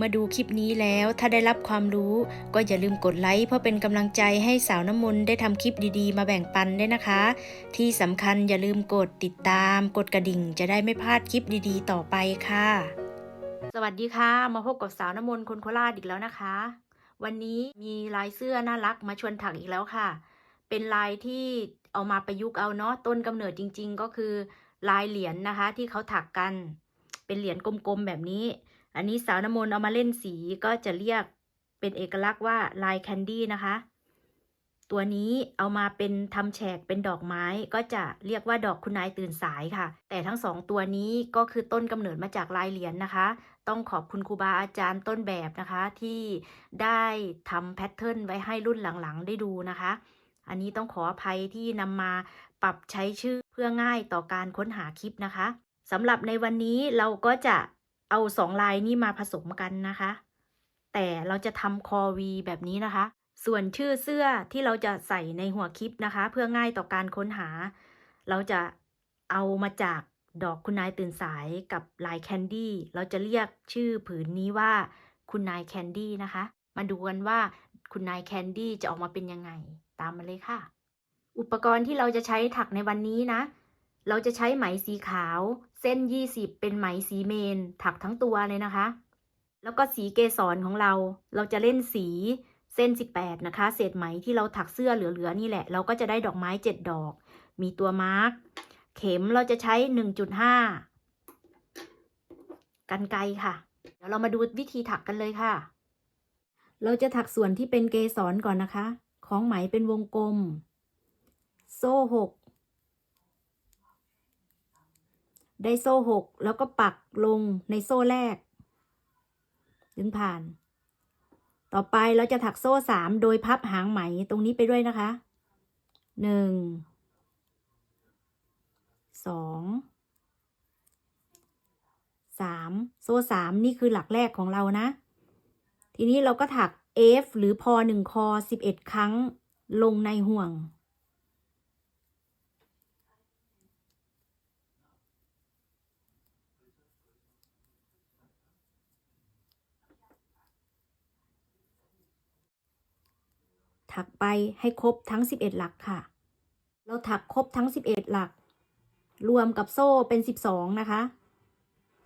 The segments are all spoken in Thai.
มาดูคลิปนี้แล้วถ้าได้รับความรู้ ก็อย่าลืมกดไลค์เพื่อเป็นกำลังใจให้สาวน้ำมนต์ได้ทำคลิปดีๆ มาแบ่งปันด้วยนะคะ ที่สำคัญอย่าลืมกดติดตาม กดกระดิ่งจะได้ไม่พลาดคลิปดีๆ ต่อไปค่ะ สวัสดีค่ะ มาพบกับสาวน้ำมนต์คนโคราชอีกแล้วนะคะ วันนี้มีลายเสื้อน่ารักมาชวนถักอีกแล้วค่ะ เป็นลายที่เอามาประยุกต์เอาเนาะต้นกำเนิดจริง ๆ ก็คือ ลายเหรียญนะคะที่เขาถักกัน เป็นเหรียญกลมๆแบบนี้ อันนี้สาวน้ำมนต์เอามาเล่นสีก็จะเรียกเป็นเอกลักษณ์ว่าลายแคนดี้นะคะ ตัวนี้เอามาเป็นทำแฉกเป็นดอกไม้ก็จะเรียกว่าดอกคุณนายตื่นสายค่ะ แต่ทั้งสองตัวนี้ก็คือต้นกำเนิดมาจากลายเหรียญนะคะ ต้องขอบคุณครูบาอาจารย์ต้นแบบนะคะ ที่ได้ทำแพทเทิร์นไว้ให้รุ่นหลังๆ ได้ดูนะคะ อันนี้ต้องขออภัยที่นำมาปรับใช้ชื่อเพื่อง่ายต่อการค้นหาคลิปนะคะสำหรับในวันนี้เราก็จะ เอาสองลายนี้มาผสมกันนะคะ แต่เราจะทำคอวีแบบนี้นะคะ ส่วนชื่อเสื้อที่เราจะใส่ในหัวคลิปนะคะ เพื่อง่ายต่อการค้นหา เราจะเอามาจากดอกคุณนายตื่นสายกับลายแคนดี้เราจะเรียกชื่อผืนนี้ว่าคุณนายแคนดี้นะคะ มาดูกันว่าคุณนายแคนดี้จะออกมาเป็นยังไง ตามมาเลยค่ะ อุปกรณ์ที่เราจะใช้ถักในวันนี้นะ เราจะใช้ไหมสีขาว เส้น 20 เป็นไหมสีเมน ถักทั้งตัวเลยนะคะ แล้วก็สีเกสรของเรา เราจะเล่นสีเส้น 18 นะคะ เศษไหมที่เราถักเสื้อเหลือๆนี่แหละ เราก็จะได้ดอกไม้ 7 ดอก มีตัวมาร์กเข็มเราจะใช้ 1.5 กันไกค่ะ เดี๋ยวเรามาดูวิธีถักกันเลยค่ะ เราจะถักส่วนที่เป็นเกสรก่อนนะคะ ของไหมเป็นวงกลม โซ่หก ได้โซ่หกแล้วก็ปักลงในโซ่แรก ดึงผ่าน ต่อไปเราจะถักโซ่สามโดยพับหางไหมตรงนี้ไปด้วยนะคะหนึ่งสองสามโซ่สามนี่คือหลักแรกของเรานะ ทีนี้เราก็ถัก F หรือพอหนึ่งคอสิบเอ็ดครั้งลงในห่วง ถักไปให้ครบทั้ง 11 หลักค่ะ เราถักครบทั้ง 11 หลัก รวมกับโซ่เป็น 12 นะคะ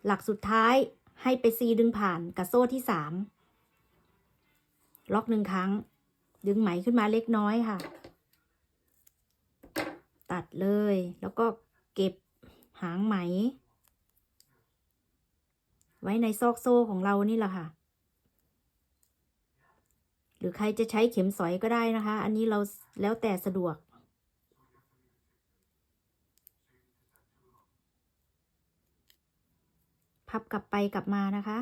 หลักสุดท้ายให้ไปซีดึงผ่านกับโซ่ที่ 3 ล็อกหนึ่งครั้ง ดึงไหมขึ้นมาเล็กน้อยค่ะ ตัดเลยแล้วก็เก็บหางไหม ไว้ในซอกโซ่ของเรานี่แหละค่ะ รือใครจะใช้เข็มสอยก็ได้นะคะ อันนี้เราแล้วแต่สะดวก พับกลับไปกลับมานะคะ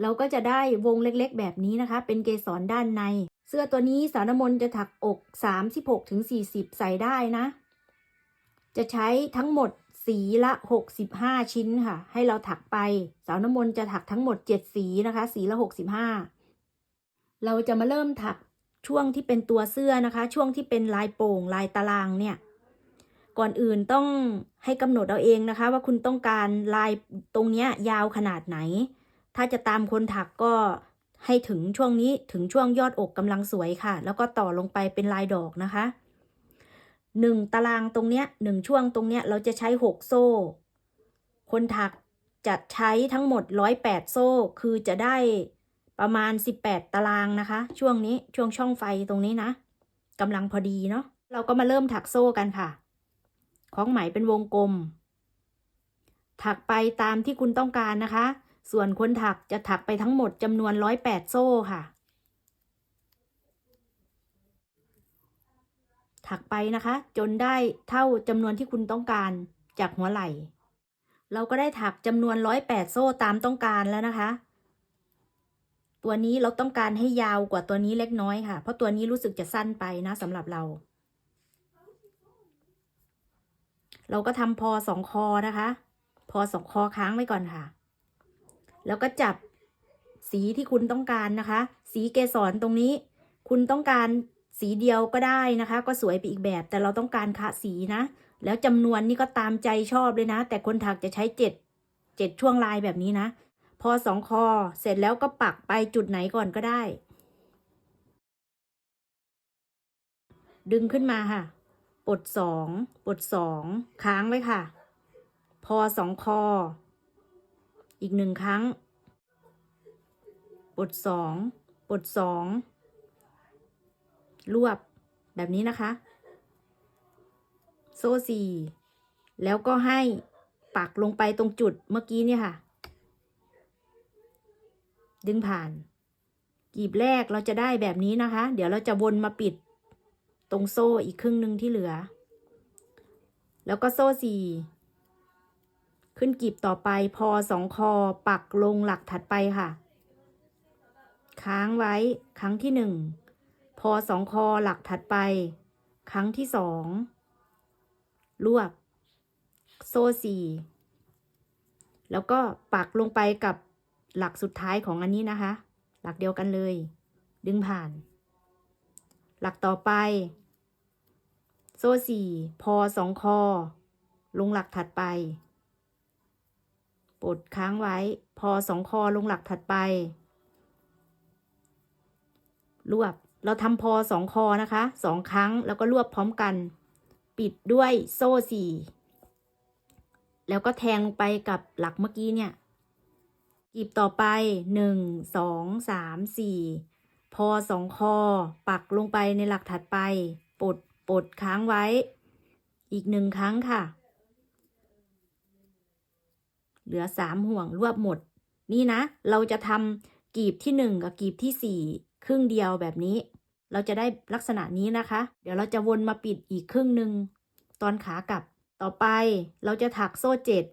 เราก็จะได้วงเล็กๆ แบบนี้นะคะ เป็นเกสรด้านใน เสื้อตัวนี้สาวน้ำมนต์จะถักอก 36ถึง40 ใส่ได้นะ จะใช้ทั้งหมดสีละ 65 ชิ้นค่ะ ให้เราถักไป สาวน้ำมนต์จะถักทั้งหมด 7 สีนะคะ สีละ 65 เราจะมาเริ่มถักช่วงที่เป็นตัวเสื้อนะคะ ช่วงที่เป็นลายโป่งลายตารางเนี่ย ก่อนอื่นต้องให้กำหนดเอาเองนะคะ ว่าคุณต้องการลายตรงเนี้ยยาวขนาดไหน ถ้าจะตามคนถักก็ให้ถึงช่วงนี้ถึงช่วงยอดอกกำลังสวยค่ะ แล้วก็ต่อลงไปเป็นลายดอกนะคะหนึ่งตารางตรงเนี้ยหนึ่งช่วงตรงเนี้ยเราจะใช้หกโซ่ คนถักจะใช้ทั้งหมดร้อยแปดโซ่ คือจะได้ประมาณสิบแปดตารางนะคะ ช่วงนี้ช่วงช่องไฟตรงนี้นะกำลังพอดีเนาะเราก็มาเริ่มถักโซ่กันค่ะ ของไหมเป็นวงกลม ถักไปตามที่คุณต้องการนะคะ ส่วนคนถักจะถักไปทั้งหมดจำนวนร้อยแปดโซ่ค่ะ ถักไปนะคะ จนได้เท่าจำนวนที่คุณต้องการจากหัวไหล่ เราก็ได้ถักจำนวนร้อยแปดโซ่ตามต้องการแล้วนะคะ ตัวนี้เราต้องการให้ยาวกว่าตัวนี้เล็กน้อยค่ะ เพราะตัวนี้รู้สึกจะสั้นไปนะสำหรับเรา เราก็ทำพอสองคอนะคะ พอสองคอค้างไว้ก่อนค่ะ แล้วก็จับสีที่คุณต้องการนะคะ สีเกสรตรงนี้ คุณต้องการสีเดียวก็ได้นะคะ ก็สวยไปอีกแบบ แต่เราต้องการคะสีนะ แล้วจำนวนนี่ก็ตามใจชอบเลยนะ แต่คนถักจะใช้เจ็ดเจ็ดช่วงลายแบบนี้นะ พอสองคอเสร็จแล้วก็ปักไปจุดไหนก่อนก็ได้ ดึงขึ้นมาค่ะปลดสองปลดสองค้างไว้ค่ะ พอสองคอ อีกหนึ่งครั้ง ปลดสองปลดสองรวบแบบนี้นะคะ โซ่สี่แล้วก็ให้ปักลงไปตรงจุดเมื่อกี้เนี่ยค่ะ ดึงผ่าน กีบแรกเราจะได้แบบนี้นะคะ เดี๋ยวเราจะวนมาปิดตรงโซ่อีกครึ่งหนึ่งที่เหลือ แล้วก็โซ่สี่ ขึ้นกีบต่อไปพอสองคอปักลงหลักถัดไปค่ะ ค้างไว้ครั้งที่หนึ่งพอสองคอหลักถัดไป ครั้งที่สองรวบ โซ่สี่แล้วก็ปักลงไปกับหลักสุดท้ายของอันนี้นะคะ หลักเดียวกันเลย ดึงผ่าน หลักต่อไป โซ่สี่พอสองคอ ลงหลักถัดไป ปลดค้างไว้ พอสองคอลงหลักถัดไป รวบ เราทำพอสองคอนะคะสองครั้งแล้วก็รวบพร้อมกัน ปิดด้วยโซ่สี่แล้วก็แทงไปกับหลักเมื่อกี้เนี่ยกีบต่อไปหนึ่งสองสามสี่พอสองคอ ปักลงไปในหลักถัดไป ปลดปลดค้างไว้ อีกหนึ่งครั้งค่ะ เหลือสามห่วงรวบหมด นี่นะ เราจะทำกีบที่หนึ่งกับกีบที่สี่ครึ่งเดียวแบบนี้ เราจะได้ลักษณะนี้นะคะ เดี๋ยวเราจะวนมาปิดอีกครึ่งหนึ่งตอนขากลับ ต่อไปเราจะถักโซ่เจ็ด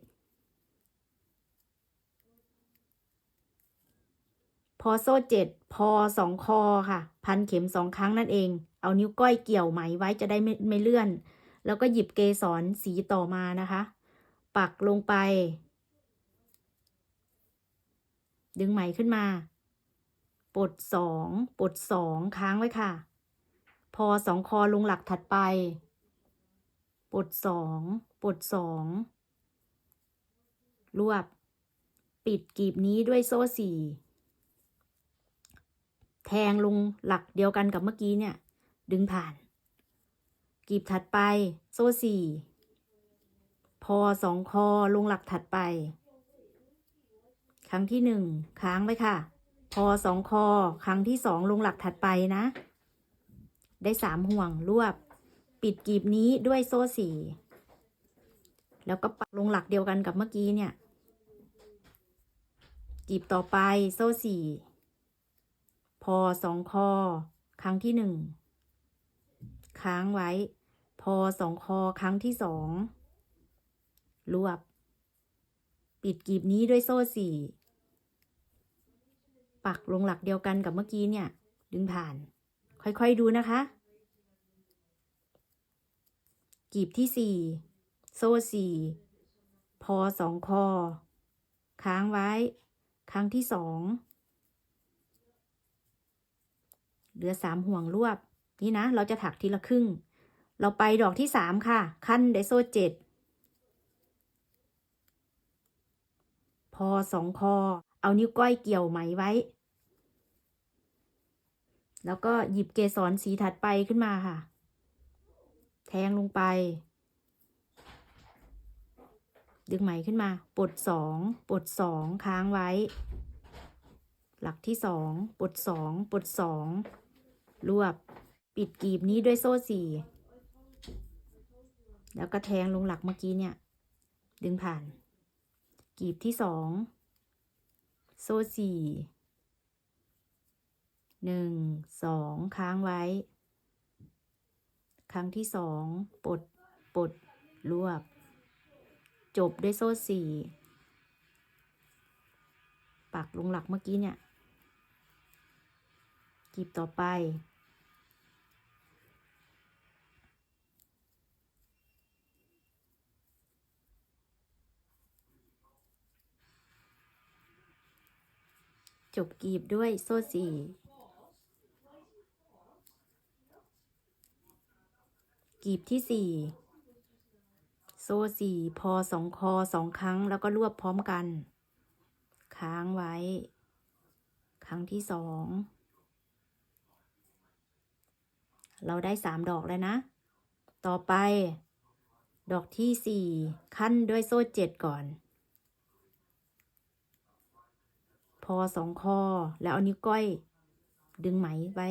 พอโซ่เจ็ดพอสองคอค่ะ พันเข็มสองครั้งนั่นเอง เอานิ้วก้อยเกี่ยวไหมไว้จะได้ไม่ไม่เลื่อน แล้วก็หยิบเกสรสีต่อมานะคะ ปักลงไป ดึงไหมขึ้นมา ปลดสองปลดสองค้างไว้ค่ะ พอสองคอลงหลักถัดไป ปลดสองปลดสองรวบ ปิดกีบนี้ด้วยโซ่สี่แทงลงหลักเดียวกันกับเมื่อกี้เนี่ย ดึงผ่าน กีบถัดไป โซ่สี่พอสองคอลงหลักถัดไป รั้งที่หนึ่งค้างไว้ค่ะพอสองคอ ครั้งที่สองลงหลักถัดไปนะ ได้สามห่วงรวบ ปิดกีบนี้ด้วยโซ่สี่แล้วก็ปักลงหลักเดียวกันกับเมื่อกี้เนี่ย กีบต่อไปโซ่สี่พอสองคอ ครั้งที่หนึ่งค้างไว้ พอสองคอครั้งที่สองรวบ ปิดกีบนี้ด้วยโซ่สี่ ปักลงหลักเดียวกันกับเมื่อกี้เนี่ย ดึงผ่าน ค่อยๆดูนะคะกีบที่สี่โซ่สี่พอสองคอ ค้างไว้ ครั้งที่สองเหลือสามห่วงรวบ นี่นะ เราจะถักทีละครึ่ง เราไปดอกที่สามค่ะ ขั้นไดโซ่เจ็ดพอสองคอ เอานิ้วก้อยเกี่ยวไหมไว้ แล้วก็หยิบเกสรสีถัดไปขึ้นมาค่ะ แทงลงไป ดึงไหมขึ้นมา ปลดสองปลดสองค้างไว้ หลักที่สองปลดสองปลดสองรวบ ปิดกีบนี้ด้วยโซ่สี่แล้วก็แทงลงหลักเมื่อกี้เนี่ย ดึงผ่าน กีบที่สอง โซ่สี่ หนึ่งสองค้างไว้ ครั้งที่สองปลดปลดรวบ จบด้วยโซ่สี่ปักลงหลักเมื่อกี้เนี่ยกีบต่อไป จบกีบด้วยโซ่สี่ กีบที่สี่โซ่สี่พอสองคอสองครั้งแล้วก็รวบพร้อมกัน ค้างไว้ ครั้งที่สองเราได้สามดอกแล้วนะ ต่อไป ดอกที่สี่ขั้นด้วยโซ่เจ็ดก่อน พอสองคอแล้วเอานิ้วก้อย ดึงไหมไว้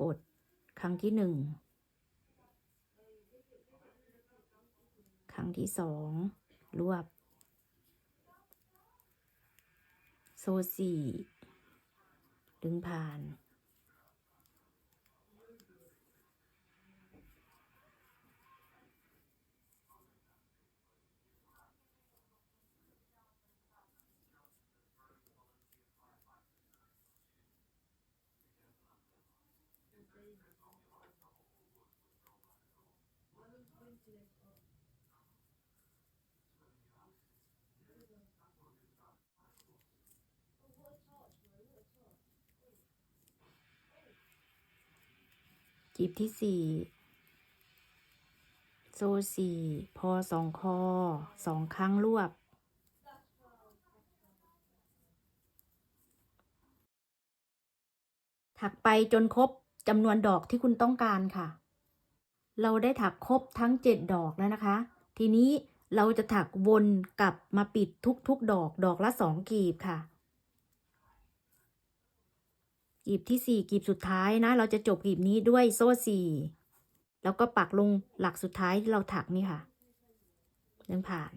ปลดครั้งที่หนึ่งครั้งที่สองรวบ โซสี่ดึงผ่าน จีบที่สี่โซ่สี่พอสองคอสองครั้งรวบ ถักไปจนครบจำนวนดอกที่คุณต้องการค่ะ เราได้ถักครบทั้งเจ็ดดอกแล้วนะคะ ทีนี้เราจะถักวนกลับมาปิดทุกๆ ดอกดอกละสองกีบค่ะ กีบที่สี่กีบสุดท้ายนะ เราจะจบกีบนี้ด้วยโซ่สี่แล้วก็ปักลงหลักสุดท้ายที่เราถักนี่ค่ะเดินผ่าน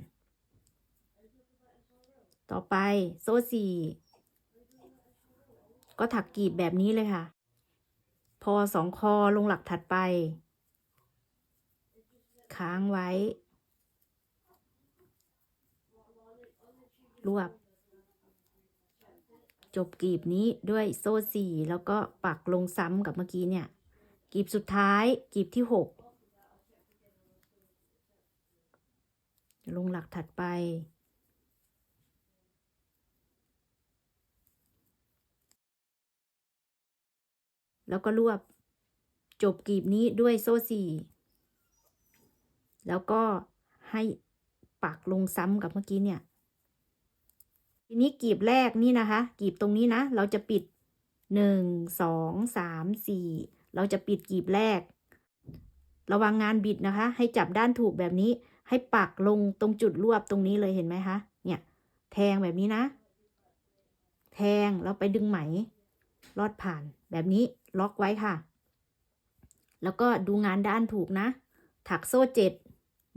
ต่อไปโซ่สี่ก็ถักกีบแบบนี้เลยค่ะ พอสองคอลงหลักถัดไป ค้างไว้ รวบ จบกลีบนี้ด้วยโซ่สี่แล้วก็ปักลงซ้ำกับเมื่อกี้เนี่ยกลีบสุดท้ายกลีบที่หกลงหลักถัดไปแล้วก็รวบ จบกลีบนี้ด้วยโซ่สี่ แล้วก็ให้ปักลงซ้ำกับเมื่อกี้เนี่ย ทีนี้กลีบแรกนี่นะคะกลีบตรงนี้นะ เราจะปิดหนึ่งสองสามสี่เราจะปิดกลีบแรก ระวังงานบิดนะคะ ให้จับด้านถูกแบบนี้ ให้ปักลงตรงจุดรวบตรงนี้เลยเห็นไหมคะเนี่ย แทงแบบนี้นะ แทงแล้วไปดึงไหม ลอดผ่านแบบนี้ล็อกไว้ค่ะ แล้วก็ดูงานด้านถูกนะ ถักโซ่เจ็ด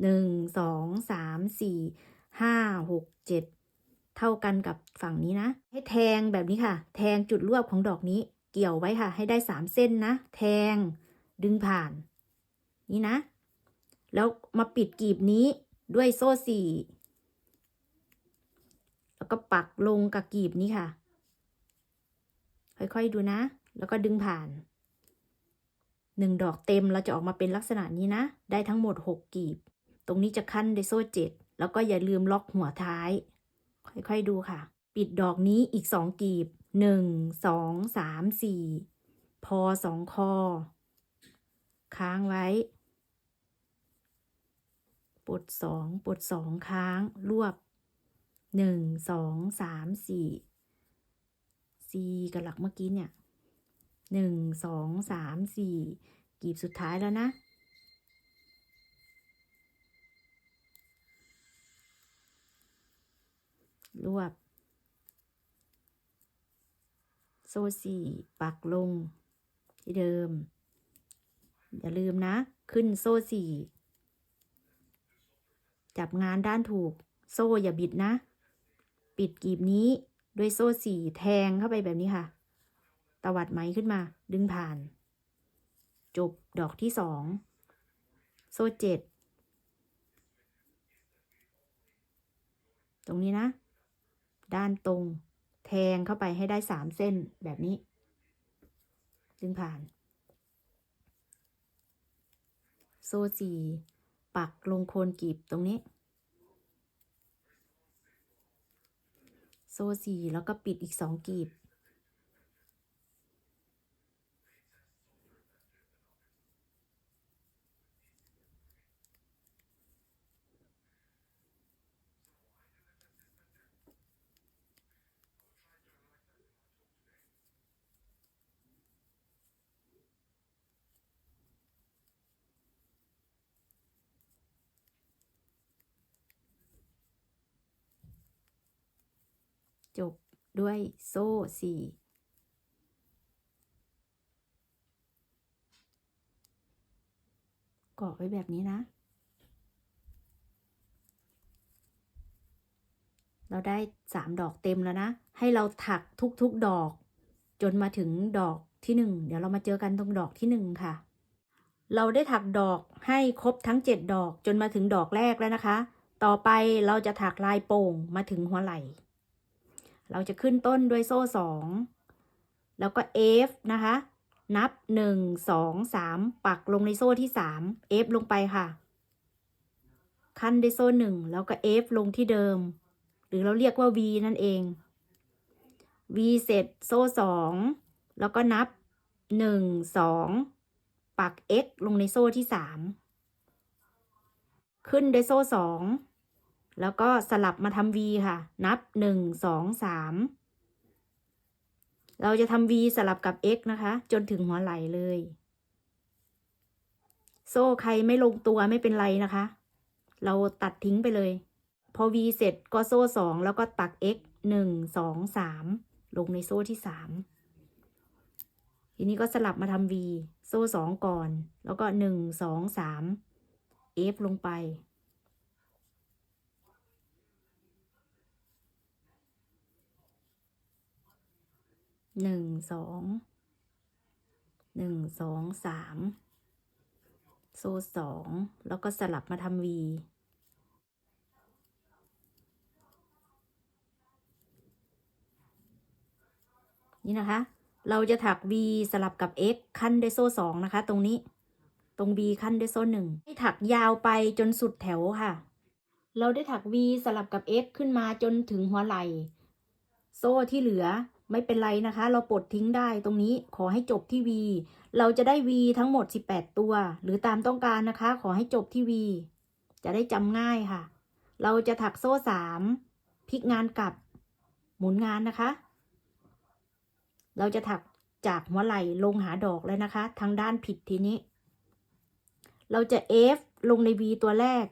หนึ่งสองสามสี่ห้าหกเจ็ดเท่ากันกับฝั่งนี้นะ ให้แทงแบบนี้ค่ะ แทงจุดรวบของดอกนี้ เกี่ยวไว้ค่ะ ให้ได้สามเส้นนะ แทงดึงผ่าน นี่นะ แล้วมาปิดกีบนี้ด้วยโซ่สี่แล้วก็ปักลงกับกีบนี้ค่ะ ค่อยๆดูนะ แล้วก็ดึงผ่านหนึ่งดอกเต็มเราจะออกมาเป็นลักษณะนี้นะ ได้ทั้งหมดหกกีบ ตรงนี้จะขั้นด้วยโซ่เจ็ดแล้วก็อย่าลืมล็อกหัวท้าย ค่อยๆดูค่ะ ปิดดอกนี้อีกสองกีบหนึ่งสองสามสี่พอสองคอ ค้างไว้ปลดสองปลดสองค้าง รวบหนึ่งสองสามสี่สี่กับหลักเมื่อกี้เนี่ยหนึ่งสองสามสี่กีบสุดท้ายแล้วนะ รวบ โซ่สี่ปักลงที่เดิม อย่าลืมนะ ขึ้นโซ่สี่จับงานด้านถูก โซ่อย่าบิดนะ ปิดกีบนี้ด้วยโซ่สี่แทงเข้าไปแบบนี้ค่ะ ตวัดไหมขึ้นมา ดึงผ่าน จบดอกที่สอง โซ่เจ็ด ตรงนี้นะ ด้านตรง แทงเข้าไปให้ได้สามเส้นแบบนี้ ดึงผ่าน โซ่สี่ปักลงโคนกีบตรงนี้ โซ่สี่แล้วก็ปิดอีกสองกีบ จบด้วยโซ่สี่เกาะไว้แบบนี้นะ เราได้สามดอกเต็มแล้วนะ ให้เราถักทุกๆดอก จนมาถึงดอกที่หนึ่งเดี๋ยวเรามาเจอกันตรงดอกที่หนึ่งค่ะ เราได้ถักดอกให้ครบทั้งเจ็ดดอกจนมาถึงดอกแรกแล้วนะคะ ต่อไปเราจะถักลายโป่งมาถึงหัวไหล่ เราจะขึ้นต้นด้วยโซ่สองแล้วก็ F นะคะ นับหนึ่งสองสามปักลงในโซ่ที่สาม F ลงไปค่ะ ขั้นด้วยโซ่หนึ่งแล้วก็ F ลงที่เดิม หรือเราเรียกว่า V นั่นเอง V เสร็จโซ่สองแล้วก็นับหนึ่งสองปัก X ลงในโซ่ที่สามขึ้นด้วยโซ่สอง แล้วก็สลับมาทำ V ค่ะ นับหนึ่งสองสามเราจะทำ V สลับกับ X นะคะ จนถึงหัวไหลเลย โซ่ใครไม่ลงตัวไม่เป็นไรนะคะ เราตัดทิ้งไปเลย พอ V เสร็จก็โซ่สองแล้วก็ตัก X หนึ่งสองสามลงในโซ่ที่สามทีนี้ก็สลับมาทำ V โซ่สองก่อน แล้วก็หนึ่งสองสาม F ลงไป หนึ่งสองหนึ่งสองสามโซ่สองแล้วก็สลับมาทำวีนี่นะคะ เราจะถัก V สลับกับ X ขั้นด้วยโซ่สองนะคะ ตรงนี้ ตรง V ขั้นด้วยโซ่หนึ่งให้ถักยาวไปจนสุดแถวค่ะ เราได้ถัก V สลับกับ X ขึ้นมาจนถึงหัวไหล่ โซ่ที่เหลือ ไม่เป็นไรนะคะ เราปลดทิ้งได้ตรงนี้ขอให้จบที่ V เราจะได้ V ทั้งหมด 18 ตัว หรือตามต้องการนะคะ ขอให้จบที่ V จะได้จำง่ายค่ะ เราจะถักโซ่ 3พลิกงานกลับ หมุนงานนะคะ เราจะถักจากหัวไหล่ลงหาดอกแล้วนะคะ ทางด้านผิดทีนี้ เราจะ F ลงใน V ตัวแรก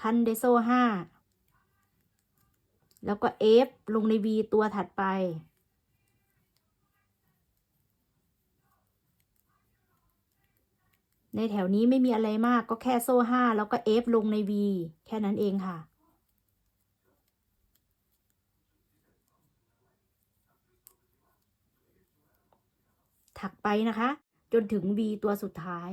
คันไดโซ่ห้า แล้วก็ F ลงใน V ตัวถัดไป ในแถวนี้ไม่มีอะไรมากก็แค่โซ่ห้าแล้วก็ F ลงใน V แค่นั้นเองค่ะ ถักไปนะคะ จนถึง V ตัวสุดท้าย